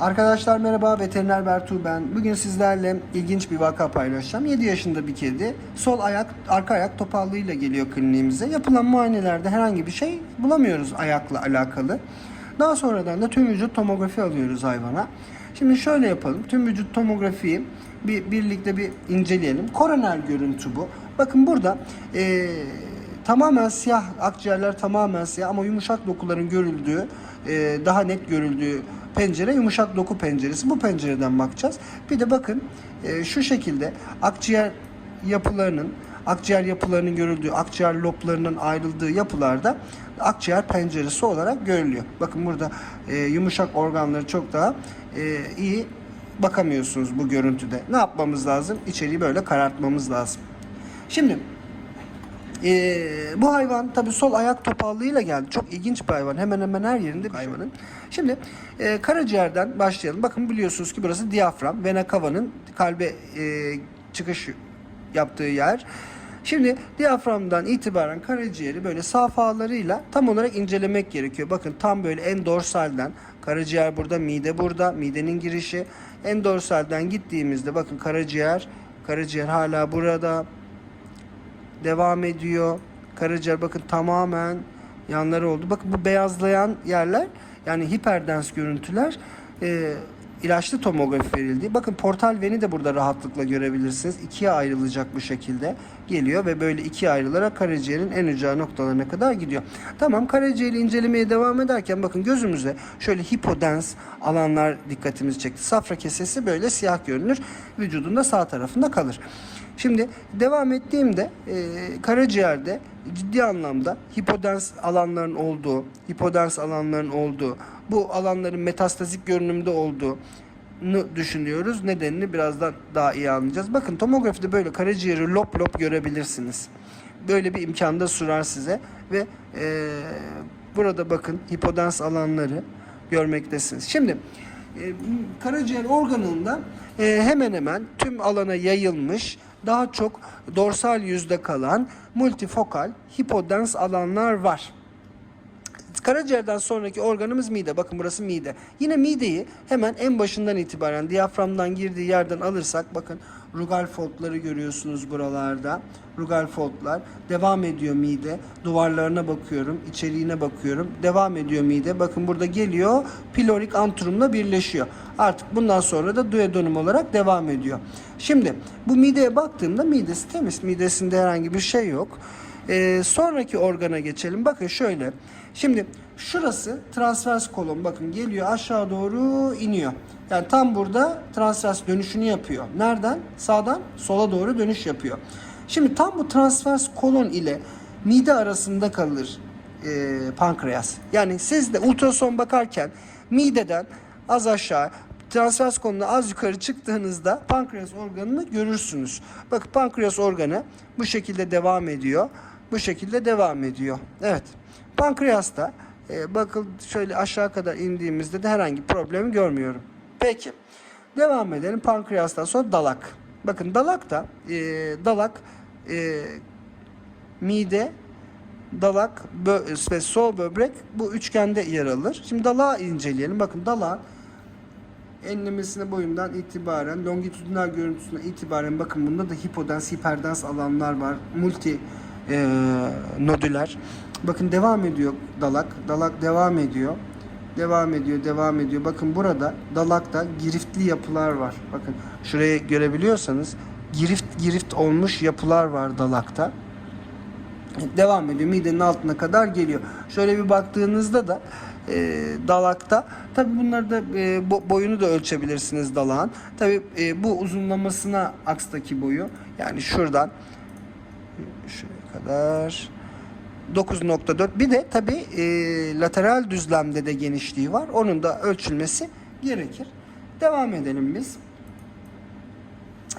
Arkadaşlar merhaba, veteriner Bertu ben. Bugün sizlerle ilginç bir vaka paylaşacağım. 7 yaşında bir kedi sol ayak, arka ayak topallığıyla geliyor kliniğimize. Yapılan muayenelerde herhangi bir şey bulamıyoruz ayakla alakalı. Daha sonradan da tüm vücut tomografi alıyoruz hayvana. Şimdi şöyle yapalım. Tüm vücut tomografiyi bir birlikte bir inceleyelim. Koroner görüntü bu. Bakın burada eee tamamen siyah akciğerler tamamen siyah ama yumuşak dokuların görüldüğü e, daha net görüldüğü pencere yumuşak doku penceresi. Bu pencereden bakacağız. Bir de bakın e, şu şekilde akciğer yapılarının akciğer yapılarının görüldüğü, akciğer loblarının ayrıldığı yapılarda akciğer penceresi olarak görülüyor. Bakın burada e, yumuşak organları çok daha e, iyi bakamıyorsunuz bu görüntüde. Ne yapmamız lazım? İçeriği böyle karartmamız lazım. Şimdi ee, bu hayvan tabi sol ayak topallığıyla geldi. Çok ilginç bir hayvan. Hemen hemen her yerinde bir hayvanın. Şimdi e, karaciğerden başlayalım. Bakın biliyorsunuz ki burası diyafram. Vena cava'nın kalbe e, çıkış yaptığı yer. Şimdi diyaframdan itibaren karaciğeri böyle safhalarıyla tam olarak incelemek gerekiyor. Bakın tam böyle en dorsalden karaciğer burada, mide burada, midenin girişi. En dorsalden gittiğimizde bakın karaciğer, karaciğer hala burada devam ediyor. Karaciğer bakın tamamen yanları oldu. Bakın bu beyazlayan yerler yani hiperdens görüntüler e, ilaçlı tomografi verildi. Bakın portal veni de burada rahatlıkla görebilirsiniz. İkiye ayrılacak bu şekilde geliyor ve böyle ikiye ayrılarak karaciğerin en ücra noktalarına kadar gidiyor. Tamam karaciğeri incelemeye devam ederken bakın gözümüze şöyle hipodens alanlar dikkatimizi çekti. Safra kesesi böyle siyah görünür. Vücudun da sağ tarafında kalır. Şimdi devam ettiğimde e, karaciğerde ciddi anlamda hipodens alanların olduğu, hipodens alanların olduğu, bu alanların metastazik görünümde olduğu düşünüyoruz. Nedenini birazdan daha iyi anlayacağız. Bakın tomografide böyle karaciğeri lop lop görebilirsiniz. Böyle bir imkan da sunar size ve e, burada bakın hipodens alanları görmektesiniz. Şimdi karaciğer organında e, hemen hemen tüm alana yayılmış daha çok dorsal yüzde kalan multifokal hipodens alanlar var. Karaciğerden sonraki organımız mide. Bakın burası mide. Yine mideyi hemen en başından itibaren diyaframdan girdiği yerden alırsak bakın rugal foldları görüyorsunuz buralarda. Rugal foldlar. Devam ediyor mide. Duvarlarına bakıyorum. içeriğine bakıyorum. Devam ediyor mide. Bakın burada geliyor. Pilorik antrumla birleşiyor. Artık bundan sonra da duodenum olarak devam ediyor. Şimdi bu mideye baktığımda midesi temiz. Midesinde herhangi bir şey yok. Ee, sonraki organa geçelim. Bakın şöyle. Şimdi şurası transvers kolon. Bakın geliyor aşağı doğru iniyor. Yani tam burada transvers dönüşünü yapıyor. Nereden? Sağdan sola doğru dönüş yapıyor. Şimdi tam bu transvers kolon ile mide arasında kalır e, pankreas. Yani siz de ultrason bakarken mideden az aşağı transvers koluna az yukarı çıktığınızda pankreas organını görürsünüz. Bakın pankreas organı bu şekilde devam ediyor. Bu şekilde devam ediyor. Evet. Pankreasta e, bakın şöyle aşağı kadar indiğimizde de herhangi bir problemi görmüyorum. Peki. Devam edelim. Pankreastan sonra dalak. Bakın dalak da e, dalak e, mide dalak bö- ve sol böbrek bu üçgende yer alır. Şimdi dalağı inceleyelim. Bakın dalağın enlemesine boyundan itibaren longitudinal görüntüsüne itibaren bakın bunda da hipodens, hiperdens alanlar var. Multi e, nodüler. Bakın devam ediyor dalak. Dalak devam ediyor. Devam ediyor, devam ediyor. Bakın burada dalakta giriftli yapılar var. Bakın şuraya görebiliyorsanız girift girift olmuş yapılar var dalakta. Devam ediyor. Midenin altına kadar geliyor. Şöyle bir baktığınızda da e, dalakta tabi bunları da e, bo- boyunu da ölçebilirsiniz dalağın. Tabi e, bu uzunlamasına akstaki boyu yani şuradan şuraya kadar 9.4 bir de tabi e, lateral düzlemde de genişliği var. Onun da ölçülmesi gerekir. Devam edelim biz.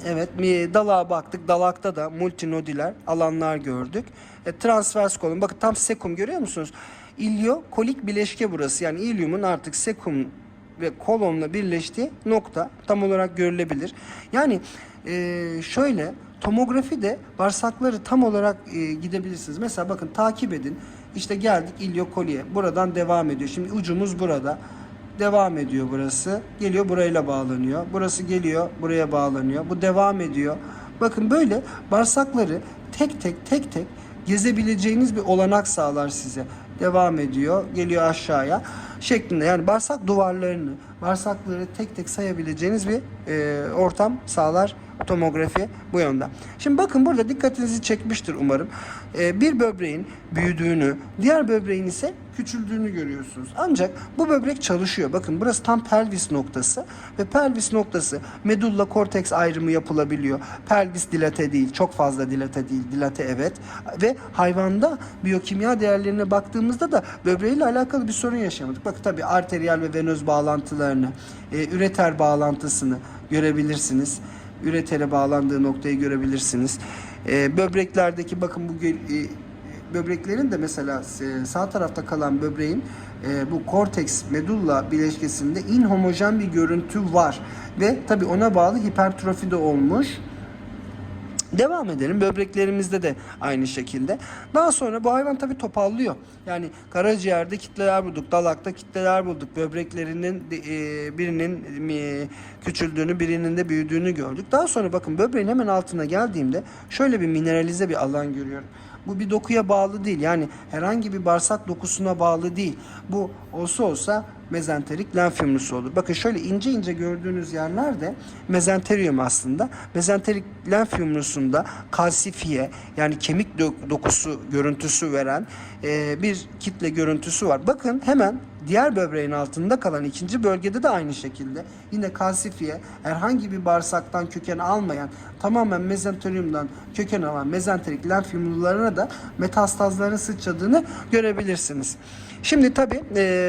Evet, dalağa baktık. Dalakta da multinodüler alanlar gördük. E, transvers kolon. Bakın tam sekum görüyor musunuz? İlyo kolik bileşke burası. Yani ilyumun artık sekum ve kolonla birleştiği nokta tam olarak görülebilir. Yani e, şöyle tomografi de bağırsakları tam olarak e, gidebilirsiniz. Mesela bakın takip edin. İşte geldik ilyokoliye. Buradan devam ediyor. Şimdi ucumuz burada. devam ediyor burası. Geliyor burayla bağlanıyor. Burası geliyor buraya bağlanıyor. Bu devam ediyor. Bakın böyle bağırsakları tek tek tek tek gezebileceğiniz bir olanak sağlar size. Devam ediyor, geliyor aşağıya şeklinde. Yani bağırsak duvarlarını, bağırsakları tek tek sayabileceğiniz bir e, ortam sağlar tomografi bu yönde. Şimdi bakın burada dikkatinizi çekmiştir umarım. E, bir böbreğin büyüdüğünü, diğer böbreğin ise küçüldüğünü görüyorsunuz. Ancak bu böbrek çalışıyor. Bakın burası tam pelvis noktası ve pelvis noktası medulla korteks ayrımı yapılabiliyor. Pelvis dilate değil, çok fazla dilate değil, dilate evet. Ve hayvanda biyokimya değerlerine baktığımızda da böbreğiyle alakalı bir sorun yaşamadık. Bakın tabii arteriyel ve venöz bağlantılarını, e, üreter bağlantısını görebilirsiniz. Üretere bağlandığı noktayı görebilirsiniz. E, böbreklerdeki bakın bu e, böbreklerin de mesela e, sağ tarafta kalan böbreğin e, bu korteks medulla bileşkesinde inhomojen bir görüntü var ve tabi ona bağlı hipertrofi de olmuş. Devam edelim. Böbreklerimizde de aynı şekilde. Daha sonra bu hayvan tabii topallıyor. Yani karaciğerde kitleler bulduk, dalakta kitleler bulduk. Böbreklerinin e, birinin e, küçüldüğünü, birinin de büyüdüğünü gördük. Daha sonra bakın böbreğin hemen altına geldiğimde şöyle bir mineralize bir alan görüyorum. Bu bir dokuya bağlı değil. Yani herhangi bir bağırsak dokusuna bağlı değil. Bu olsa olsa mezenterik lenf yumrusu olur. Bakın şöyle ince ince gördüğünüz yerler de mezenterium aslında. Mezenterik lenf yumrusunda kalsifiye yani kemik dokusu görüntüsü veren e, bir kitle görüntüsü var. Bakın hemen diğer böbreğin altında kalan ikinci bölgede de aynı şekilde yine kalsifiye herhangi bir bağırsaktan köken almayan tamamen mezenteriumdan köken alan mezenterik lenf yumrularına da metastazların sıçradığını görebilirsiniz. Şimdi tabi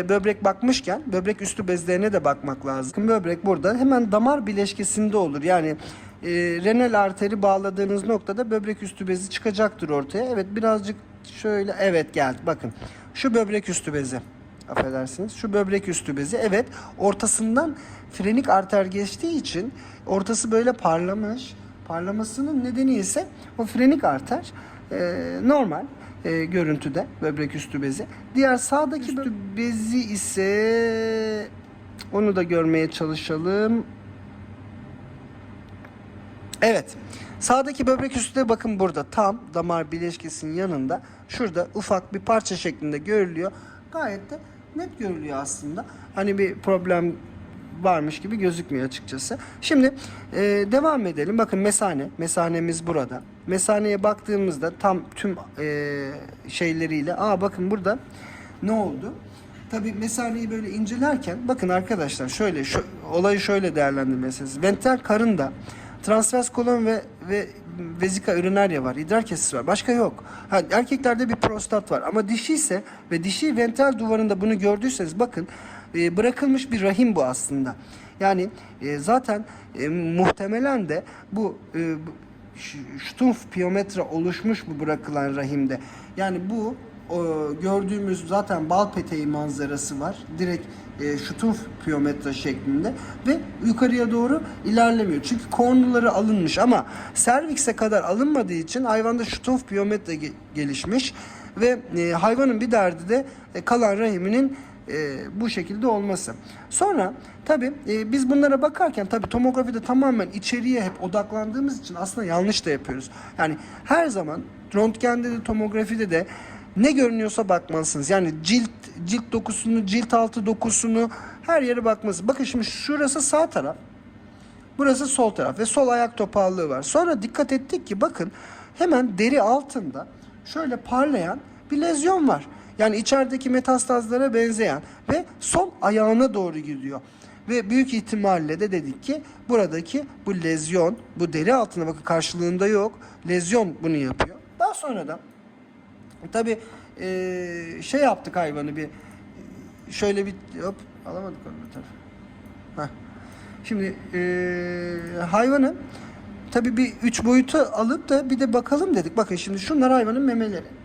böbrek bakmışken böbrek üstü bezlerine de bakmak lazım. Böbrek burada hemen damar bileşkesinde olur. Yani e, renal arteri bağladığınız noktada böbrek üstü bezi çıkacaktır ortaya. Evet birazcık şöyle evet geldi bakın. Şu böbrek üstü bezi affedersiniz. Şu böbrek üstü bezi evet ortasından frenik arter geçtiği için ortası böyle parlamış. Parlamasının nedeni ise o frenik arter e, normal e, görüntüde böbrek üstü bezi. Diğer sağdaki üstü bezi ise onu da görmeye çalışalım. Evet. Sağdaki böbrek üstü de bakın burada tam damar bileşkesinin yanında şurada ufak bir parça şeklinde görülüyor. Gayet de net görülüyor aslında. Hani bir problem varmış gibi gözükmüyor açıkçası. Şimdi e, devam edelim. Bakın mesane. Mesanemiz burada. Mesaneye baktığımızda tam tüm e, şeyleriyle aa bakın burada ne oldu? Tabii mesaneyi böyle incelerken bakın arkadaşlar şöyle şu, olayı şöyle değerlendirmesiniz. Ventral karında transvers kolon ve ve vezika ürinaria var. idrar kesesi var. Başka yok. Ha, erkeklerde bir prostat var ama dişi ise ve dişi ventral duvarında bunu gördüyseniz bakın e, bırakılmış bir rahim bu aslında. Yani e, zaten e, muhtemelen de bu e, bu- ş- Stumpf piyometre oluşmuş bu bırakılan rahimde. Yani bu gördüğümüz zaten bal peteği manzarası var. Direkt e, Stumpf piyometre şeklinde ve yukarıya doğru ilerlemiyor. Çünkü kornuları alınmış ama servikse kadar alınmadığı için hayvanda Stumpf piyometre ge- gelişmiş ve e, hayvanın bir derdi de e, kalan rahiminin e, bu şekilde olması. Sonra tabi biz bunlara bakarken tabi tomografide tamamen içeriye hep odaklandığımız için aslında yanlış da yapıyoruz. Yani her zaman röntgende de tomografide de ne görünüyorsa bakmalısınız. Yani cilt cilt dokusunu, cilt altı dokusunu her yere bakmalısınız. Bakın şimdi şurası sağ taraf. Burası sol taraf ve sol ayak topallığı var. Sonra dikkat ettik ki bakın hemen deri altında şöyle parlayan bir lezyon var. Yani içerideki metastazlara benzeyen ve sol ayağına doğru gidiyor. Ve büyük ihtimalle de dedik ki buradaki bu lezyon, bu deri altına bakın karşılığında yok. Lezyon bunu yapıyor. Daha sonra da tabi şey yaptık hayvanı bir şöyle bir hop alamadık onu tarafa. Heh. Şimdi eee hayvanı tabii bir üç boyutu alıp da bir de bakalım dedik. Bakın şimdi şunlar hayvanın memeleri.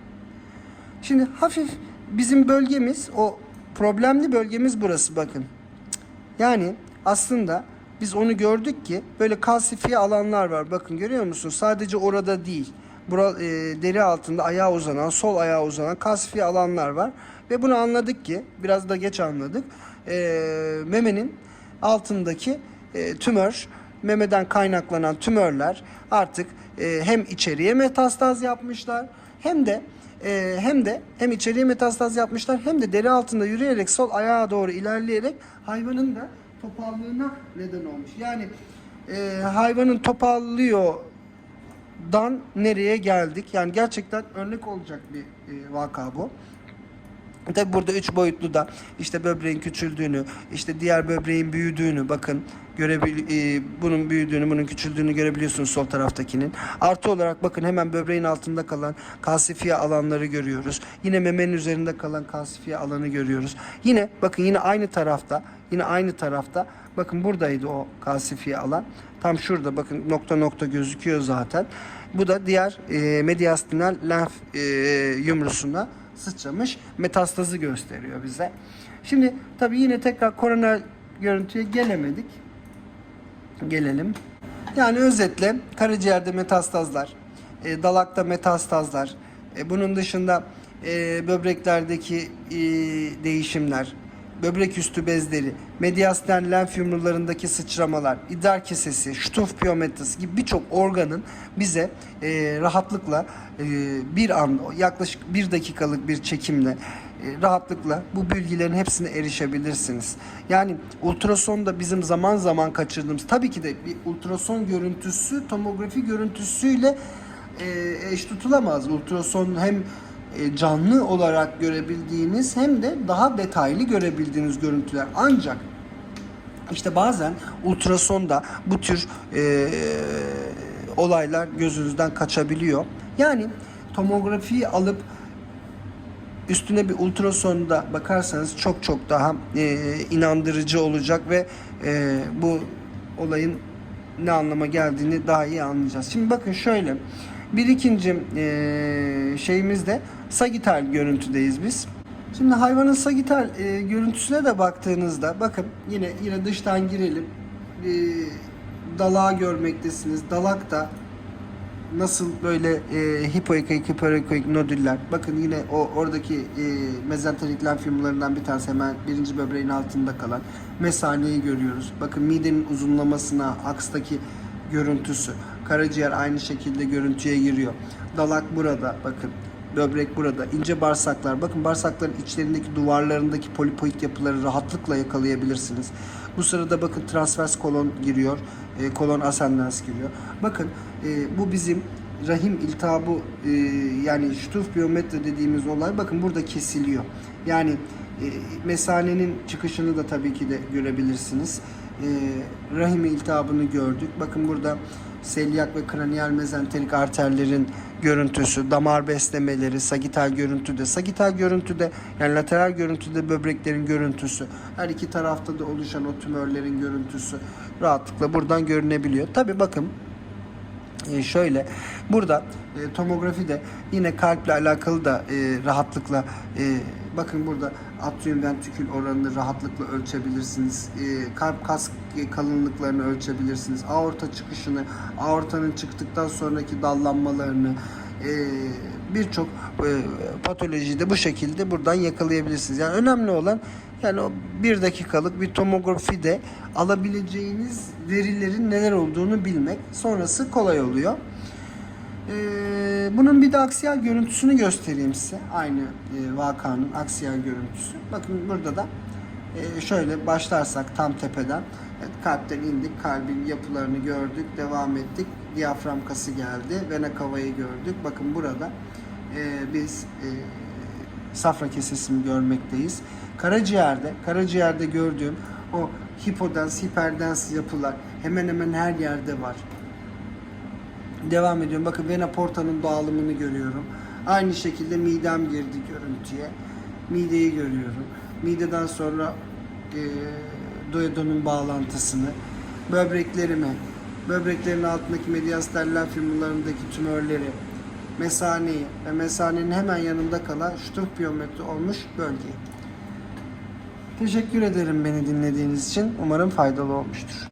Şimdi hafif bizim bölgemiz o problemli bölgemiz burası bakın. Yani aslında biz onu gördük ki böyle kalsifiye alanlar var. Bakın görüyor musun? Sadece orada değil. bura, e, deri altında ayağa uzanan, sol ayağa uzanan kalsifiye alanlar var. Ve bunu anladık ki, biraz da geç anladık. E, memenin altındaki e, tümör, memeden kaynaklanan tümörler artık e, hem içeriye metastaz yapmışlar hem de e, hem de hem içeriye metastaz yapmışlar hem de deri altında yürüyerek sol ayağa doğru ilerleyerek hayvanın da topallığına neden olmuş. Yani e, hayvanın topallıyor dan nereye geldik? Yani gerçekten örnek olacak bir e, vaka bu. Tabi burada üç boyutlu da işte böbreğin küçüldüğünü, işte diğer böbreğin büyüdüğünü bakın görebil e, bunun büyüdüğünü, bunun küçüldüğünü görebiliyorsunuz sol taraftakinin. Artı olarak bakın hemen böbreğin altında kalan kalsifiye alanları görüyoruz. Yine memenin üzerinde kalan kalsifiye alanı görüyoruz. Yine bakın yine aynı tarafta, yine aynı tarafta bakın buradaydı o kalsifiye alan. Tam şurada bakın nokta nokta gözüküyor zaten. Bu da diğer e, mediastinal lenf e, yumrusuna sıçramış metastazı gösteriyor bize. Şimdi tabii yine tekrar koroner görüntüye gelemedik. Gelelim. Yani özetle karaciğerde metastazlar, e, dalakta metastazlar, e, bunun dışında e, böbreklerdeki e, değişimler, böbrek üstü bezleri, mediastinal lenf yumrularındaki sıçramalar, idrar kesesi, Stumpf piyometrası gibi birçok organın bize e, rahatlıkla e, bir an yaklaşık bir dakikalık bir çekimle rahatlıkla bu bilgilerin hepsine erişebilirsiniz. Yani ultrason da bizim zaman zaman kaçırdığımız tabii ki de bir ultrason görüntüsü tomografi görüntüsüyle e, eş tutulamaz. Ultrason hem e, canlı olarak görebildiğiniz hem de daha detaylı görebildiğiniz görüntüler. Ancak işte bazen ultrasonda bu tür e, olaylar gözünüzden kaçabiliyor. Yani tomografiyi alıp üstüne bir ultrasonda bakarsanız çok çok daha e, inandırıcı olacak ve e, bu olayın ne anlama geldiğini daha iyi anlayacağız. Şimdi bakın şöyle bir ikinci e, şeyimizde sagital görüntüdeyiz biz. Şimdi hayvanın sagital e, görüntüsüne de baktığınızda bakın yine yine dıştan girelim. E, dalağı görmektesiniz. Dalak da nasıl böyle e, hipoekoik, hiperekoik nodüller. Bakın yine o oradaki e, mezenterik lenf yumrularından bir tanesi hemen birinci böbreğin altında kalan mesaneyi görüyoruz. Bakın midenin uzunlamasına, akstaki görüntüsü. Karaciğer aynı şekilde görüntüye giriyor. Dalak burada bakın. Böbrek burada. ince bağırsaklar. Bakın bağırsakların içlerindeki duvarlarındaki polipoid yapıları rahatlıkla yakalayabilirsiniz. Bu sırada bakın transvers kolon giriyor. E, kolon ascendens giriyor. Bakın e, bu bizim rahim iltihabı e, yani Stumpf biyometre dediğimiz olay bakın burada kesiliyor. Yani e, mesanenin çıkışını da tabii ki de görebilirsiniz. E, rahim iltihabını gördük. Bakın burada selyak ve kraniyal mezenterik arterlerin görüntüsü, damar beslemeleri, sagital görüntüde, sagital görüntüde yani lateral görüntüde böbreklerin görüntüsü, her iki tarafta da oluşan o tümörlerin görüntüsü rahatlıkla buradan görünebiliyor. Tabi bakın e, şöyle burada e, tomografide yine kalple alakalı da e, rahatlıkla e, bakın burada atrium ventrikül oranını rahatlıkla ölçebilirsiniz. E, kalp kas kalınlıklarını ölçebilirsiniz. Aorta çıkışını, aortanın çıktıktan sonraki dallanmalarını e, birçok e, patolojide bu şekilde buradan yakalayabilirsiniz. Yani önemli olan yani o bir dakikalık bir tomografide alabileceğiniz verilerin neler olduğunu bilmek. Sonrası kolay oluyor. Ee, bunun bir de aksiyel görüntüsünü göstereyim size. Aynı e, vakanın aksiyel görüntüsü. Bakın burada da e, şöyle başlarsak tam tepeden evet, kalpten indik, kalbin yapılarını gördük, devam ettik. Diyafram kası geldi, vena cava'yı gördük. Bakın burada e, biz e, safra kesesini görmekteyiz. Karaciğerde, karaciğerde gördüğüm o hipodens, hiperdens yapılar hemen hemen her yerde var. Devam ediyorum. Bakın vena portanın dağılımını görüyorum. Aynı şekilde midem girdi görüntüye. Mideyi görüyorum. Mideden sonra e, duodenum bağlantısını, böbreklerimi, böbreklerin altındaki mediastal lenf tümörleri, mesaneyi ve mesanenin hemen yanında kalan Stumpf biyometri olmuş bölgeyi. Teşekkür ederim beni dinlediğiniz için. Umarım faydalı olmuştur.